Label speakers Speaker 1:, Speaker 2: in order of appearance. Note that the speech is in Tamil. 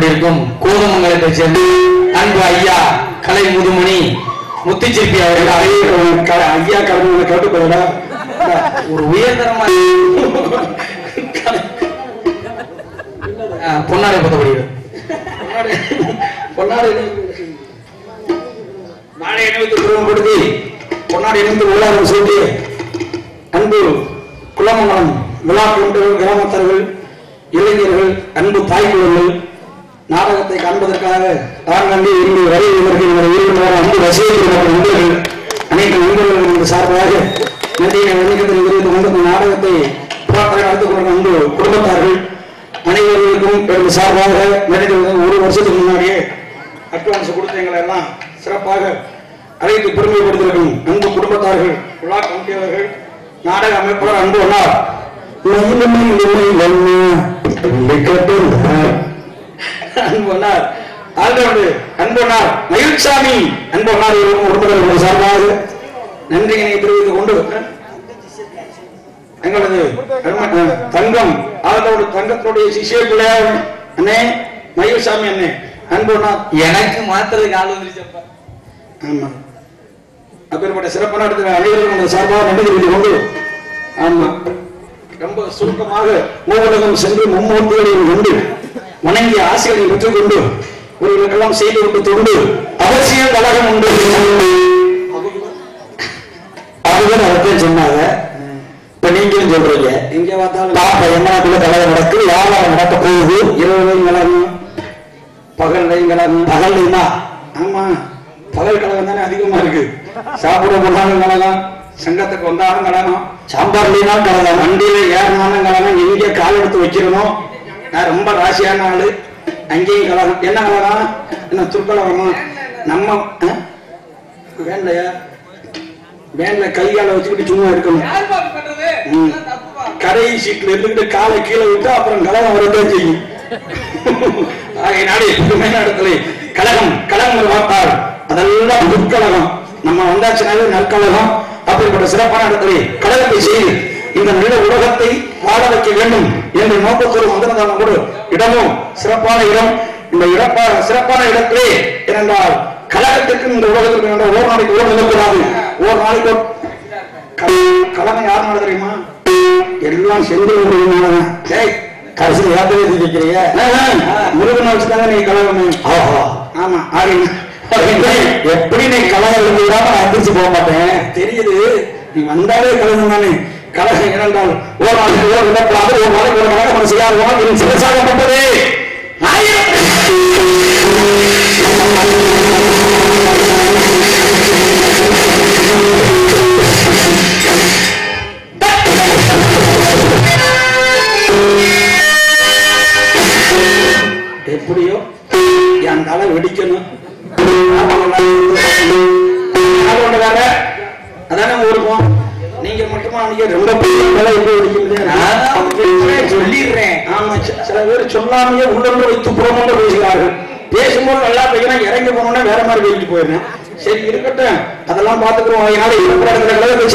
Speaker 1: கொண்டிருக்கும் கோதமங்கலத்தை சேர்ந்த அன்பு ஐயா கலை முதுமணி முத்துச்சிற்பி அவர்கள்.
Speaker 2: ஐயா கடவுளை கேட்டு போதா
Speaker 1: ஒரு உயர்தரமான அஹ், பொன்னாடை பத்தபடி
Speaker 2: பொன்னாடி நாளை இணைத்து பெருமைப்படுத்தி பொன்னாடி இணைந்து உள்ளாரம் செய்து அன்பு குலமங்கலம் விழா கொண்டவர்கள் கிராமத்தர்கள் இளைஞர்கள் அன்பு தாய்க்குழந்தைகள் நாடகத்தை காண்பதற்காக தாங்கி இங்கு வரை எங்களை அன்பு ரசிகர்கள் நண்பர்கள் அனைத்து நண்பர்களும் சார்பாக நன்றியை வணிகத்தில் விருது கொண்டு நாடகத்தை நடந்து கொண்ட அன்பு குடும்பத்தார்கள் அனைவர்களுக்கும் எனது சார்பாக நன்றி ஒரு வருஷத்துக்கு முன்னாடியே அட்வான்ஸ் கொடுத்த எங்களை எல்லாம் சிறப்பாக அழைத்து பெருமைப்படுத்திருக்கும் அன்பு குடும்பத்தார்கள் விழா கமிட்டியவர்கள் நாடக அமைப்பாளர் அன்பு அண்ணா. மயிலுமை இமை வண்ணா, வெள்ளிக்கட்டும் அன்பு அண்ணார் ஆல்ரவுண்டு அன்பு அண்ணார் மயில்சாமி அன்பு அண்ணார் இவரும் குடும்பத்தினர்கள் சார்பாக நன்றியினை தெரிவித்துக் கொண்டு எங்களது தங்கம் ஆதரவோடு தங்கத்துடைய சிஷிய பிள்ளையார் அண்ணே மயில்சாமி அண்ணே அன்பு அண்ணார்
Speaker 1: எனக்கு மாத்துறதுக்கு ஆள் வந்துருச்சப்பா.
Speaker 2: ஆமா. அப்பேற்பட்ட சிறப்பான இடத்துல அனைவருக்கும் சார்பாக நன்றி தெரிவித்துக் கொண்டு ஆமா. ரொம்ப சுருக்கமாக மூவலகம் சென்று மும்மூர்த்திகளையும் கொண்டு வணங்கிய ஆசைகளை பெற்றுக்கொண்டு இவர்களுக்கெல்லாம் செய்து விட்டு தொண்டு அவசியம் கழகம் உண்டு. அதுதான் அவர்கிட்ட சொன்னாங்க. இப்ப நீங்களும் சொல்றீங்க. எங்க பார்த்தாலும் பாப்பா என்ன கலகம் நடக்குது வியாபாரம் நடக்க போகுது. இரவு கலகம் பகல் கலகம் பகல் ஆமா பகல் கலகம் தானே அதிகமா இருக்கு. சாப்பிட போனாலும் கலகம் சங்கத்துக்கு வந்தாலும் கலகம் சாம்பார் இல்லைனாலும் கலகம் வண்டியில ஏறினாலும் கலகம் எங்க கால் எடுத்து வைக்கிறோமோ ரொம்ப ராசியான ஆளு. அங்கேயும் கலகம். என்ன கலகம் என்ன துர்க்கலகமா? நம்ம ஆ? வேண்டலையா வேன்ல கை காலை வச்சுக்கிட்டு சும்மா இருக்கணும். கடை சீட்ல இருந்துகிட்டு காலை கீழே விட்டு அப்புறம் கலகம் வரதான் செய்யும். ஆகையினாலே புதுமையான இடத்துல கழகம் கழகம் வார்த்தார் அதெல்லாம் துர்க்கழகம் நம்ம வந்தாச்சுனாலே நற்கழகம் அப்படிப்பட்ட சிறப்பான இடத்துல கழகத்தை செய்து இந்த நல்ல உலகத்தை வாழ வைக்க வேண்டும். என்ற நோக்கத்தோடு வந்திருந்தாலும் கூட. இடமும் சிறப்பான இடம். இந்த இடப்பா சிறப்பான இடத்திலே இரண்டால் கழகத்திற்கு இந்த உலகத்திற்கு என்ற ஓர் நாளைக்கு ஓர் நிலக்கூடாது நாளைக்கு ஒரு க- கலகம் யார் நாடு தெரியுமா? எல்லாம் செந்தில் முருகன் கடைசியில் யாத்திரை செஞ்சிருக்கிறீங்க முருகனை வச்சுதாங்க நீ கலகம்? ஆஹா. ஆமா ஆடி எப்படி நீ கலகம் இருந்தா நான் எந்திரிச்சு போக மாட்டேன். தெரியுது. நீ வந்தாலே கலகம் தானே கலகம் இரண்டால் ஒரு நாளைக்கு ஒரு இடப்படாது ஒரு நாளைக்கு ஒரு நாளைக்கு மனசு யார் இது சிறசாகப்பட்டது எப்படியோ என் தலை வெடிக்கணும். அதான ஊருக்கும் நீங்க மட்டுமா நீங்க ரொம்ப
Speaker 1: சொல்லிடுறேன்.
Speaker 2: ஆமா சில பேர் சொல்லாமையே உள்ளுள்ள வைத்து புறமுள்ள பேசுகிறார்கள். பேசும்போது நல்லா பையனா இறங்கி போனோம்னா வேற மாதிரி பேசிட்டு போயிருந்தேன் சரி இருக்கட்டும். அதெல்லாம் பார்த்துக்கிறோம். அதனால இருக்கிற இடத்துல